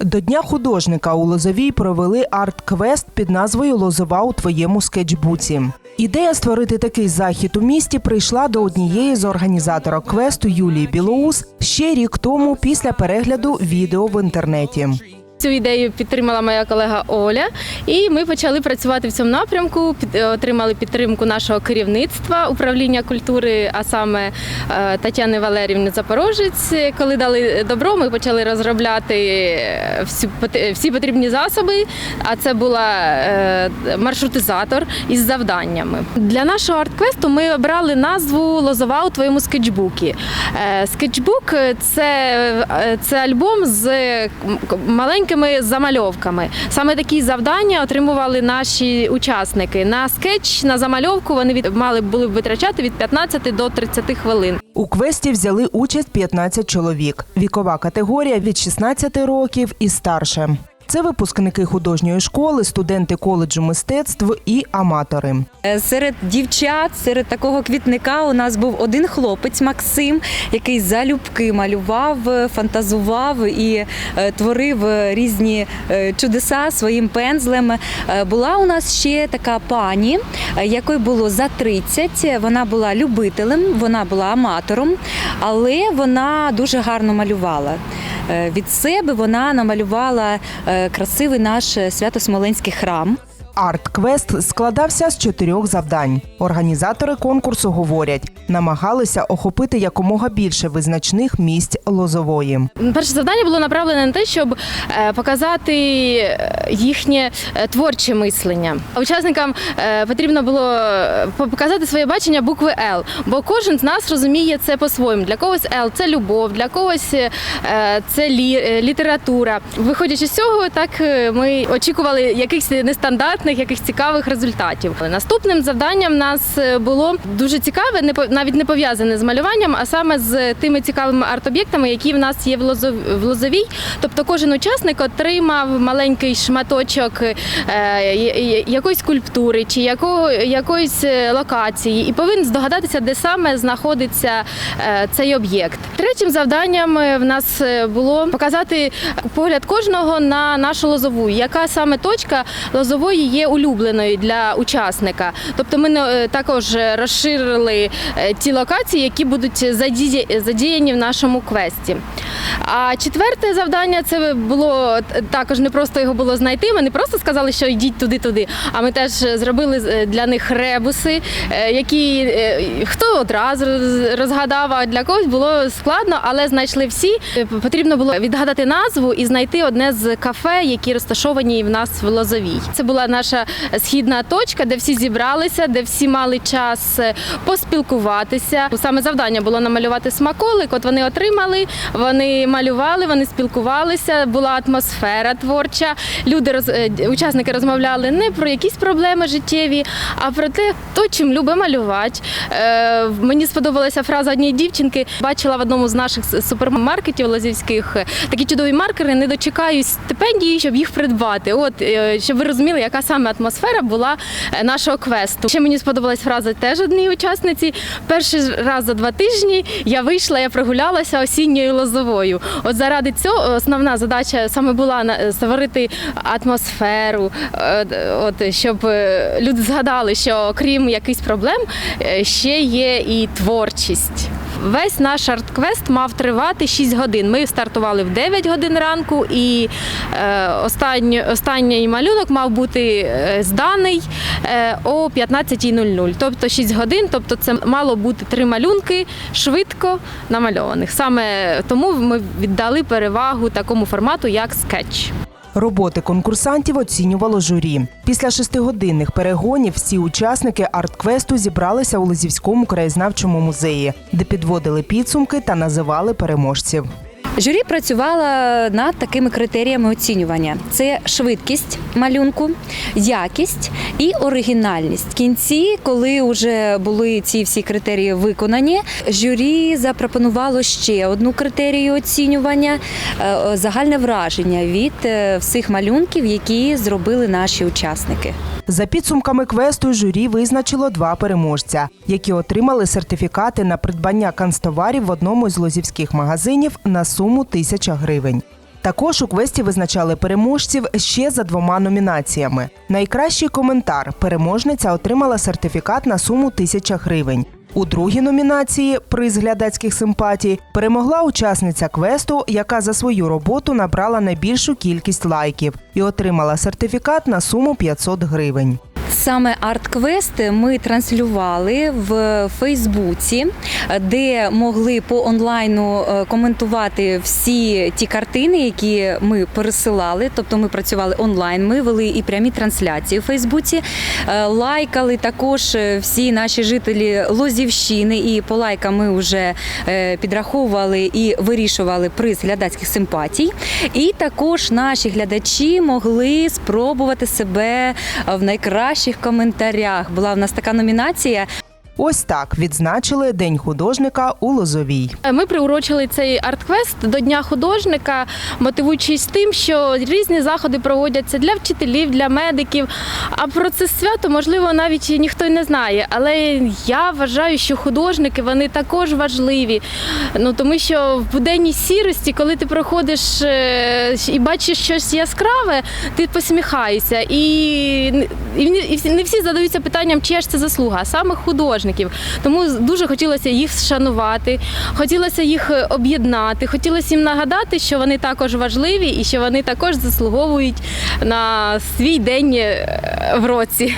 До Дня художника у Лозовій провели арт-квест під назвою Лозова у твоєму скетчбуці. Ідея створити такий захід у місті прийшла до однієї з організаторок квесту Юлії Білоус ще рік тому після перегляду відео в інтернеті. Цю ідею підтримала моя колега Оля, і ми почали працювати в цьому напрямку. Е, Отримали підтримку нашого керівництва управління культури, а саме е, Тетяни Валерівни Запорожець. Коли дали добро, ми почали розробляти е, всі, потрібні засоби. А це була маршрутизатор із завданнями. Для нашого арт-квесту ми обрали назву Лозова у твоєму скетчбукі. Скетчбук це, це альбом з м- маленькими замальовками. Саме такі завдання отримували наші учасники. На скетч, на замальовку вони від, мали були б витрачати від 15 до 30 хвилин. У квесті взяли участь 15 чоловік. Вікова категорія від 16 років і старше. Це випускники художньої школи, студенти коледжу мистецтв і аматори. Е, Серед дівчат, серед такого квітника у нас був один хлопець Максим, який залюбки малював, е, фантазував і е, творив різні чудеса своїм пензлем. Була у нас ще така пані, якої було за 30. Вона була любителем, вона була аматором, але вона дуже гарно малювала. Е, Від себе вона намалювала е, красивий наш е, свято-смоленський храм. Арт-квест складався з чотирьох завдань. Організатори конкурсу говорять, намагалися охопити якомога більше визначних місць лозової. Перше завдання було направлене на те, щоб е, показати е, їхнє е, творче мислення. Учасникам потрібно було показати своє бачення букви Л, бо кожен з нас розуміє це по-своєму. Для когось Л це любов, для когось це література. Виходячи з цього, так ми очікували якихось нестандартних, якихось цікавих результатів. Наступним завданням нас е, було дуже цікаве, не навіть не пов'язане з малюванням, а саме з тими цікавими арт-об'єктами, які в нас є в Лозовій. Тобто кожен учасник отримав маленький шматочок е, якоїсь скульптури чи якоїсь е, локації, і повинен здогадатися, де саме знаходиться цей об'єкт. Третім завданням в нас було показати погляд кожного на нашу лозову, яка саме точка лозової є улюбленою для учасника. Тобто ми е, також розширили е, ті локації, які будуть задіяні в нашому квесті. А четверте завдання це було також не просто його було знайти. Ми не просто сказали, що йдіть туди-туди. А ми теж зробили е, для них ребуси, е, які е, хто одразу роз- розгадав, а для когось було складно, але знайшли всі. Е, Потрібно було відгадати назву і знайти одне з кафе, які розташовані в нас в Лозовій. Це була наша східна точка, де всі зібралися, де всі мали час е, поспілкуватися. Саме завдання було намалювати смаколик. От вони отримали, вони малювали, вони спілкувалися. Була атмосфера творча. Люди роз е, учасники розмовляли не про якісь проблеми життєві, а про те, хто чим любить малювати. Мені сподобалася фраза однієї дівчинки. Бачила в одному з наших супермаркетів лазівських е, такі чудові маркери. Не дочекаюсь стипендії, щоб їх придбати. От е, щоб ви розуміли, яка саме атмосфера була е, нашого квесту. Ще мені сподобалась фраза теж однієї учасниці. Перший раз за два тижні я вийшла, я прогулялася осінньою лозовою. От заради цього основна задача саме була створити атмосферу, от щоб люди згадали, що окрім якихось проблем ще є і творчість. Весь наш арт-квест мав тривати 6 годин. Ми стартували в 9 годин ранку, і е, останній, останній малюнок мав бути е, зданий е, о 15.00. Тобто 6 годин, тобто це мало бути три малюнки швидко намальованих. Саме тому ми віддали перевагу такому формату, як скетч. Роботи конкурсантів оцінювало журі. Після шестигодинних перегонів всі учасники арт-квесту зібралися у Лизівському краєзнавчому музеї, де підводили підсумки та називали переможців. Журі працювала над такими критеріями оцінювання: це швидкість малюнку, якість і оригінальність. В кінці, коли вже були ці всі критерії виконані, журі запропонувало ще одну критерію оцінювання е, загальне враження від е, всіх малюнків, які зробили наші учасники. За підсумками квесту журі визначило два переможця, які отримали сертифікати на придбання канцтоварів в одному з лозівських магазинів на суму тисяча гривень. Також у квесті визначали переможців ще за двома номінаціями. Найкращий коментар переможниця отримала сертифікат на суму 1000 гривень. У другій номінації приз глядацьких симпатій перемогла учасниця квесту, яка за свою роботу набрала найбільшу кількість лайків і отримала сертифікат на суму 500 гривень. Саме арт-квести ми транслювали в Фейсбуці, де могли по онлайну е, коментувати всі ті картини, які ми пересилали. Тобто ми працювали онлайн. Ми вели і прямі трансляції в Фейсбуці. Е, Лайкали також е, всі наші жителі Лозівщини. І по лайкам ми вже підраховували і вирішували приз глядацьких симпатій. І також наші глядачі могли спробувати себе в найкращих коментарях. Була в нас така номінація. Ось так відзначили День художника у Лозовій. Ми приурочили цей арт-квест до Дня художника, мотивуючись тим, що різні заходи проводяться для вчителів, для медиків. А про це свято, можливо, навіть ніхто й не знає. Але я вважаю, що художники вони також важливі. Ну тому що в буденній сірості, коли ти проходиш е, і бачиш щось яскраве, ти посміхаєшся. І, і, не- всі- задаються питанням, чия ж це заслуга, а саме художників. Тому дуже хотілося їх шанувати, хотілося їх е, об'єднати, хотілося їм нагадати, що вони також важливі і що вони також заслуговують на свій день е, в році.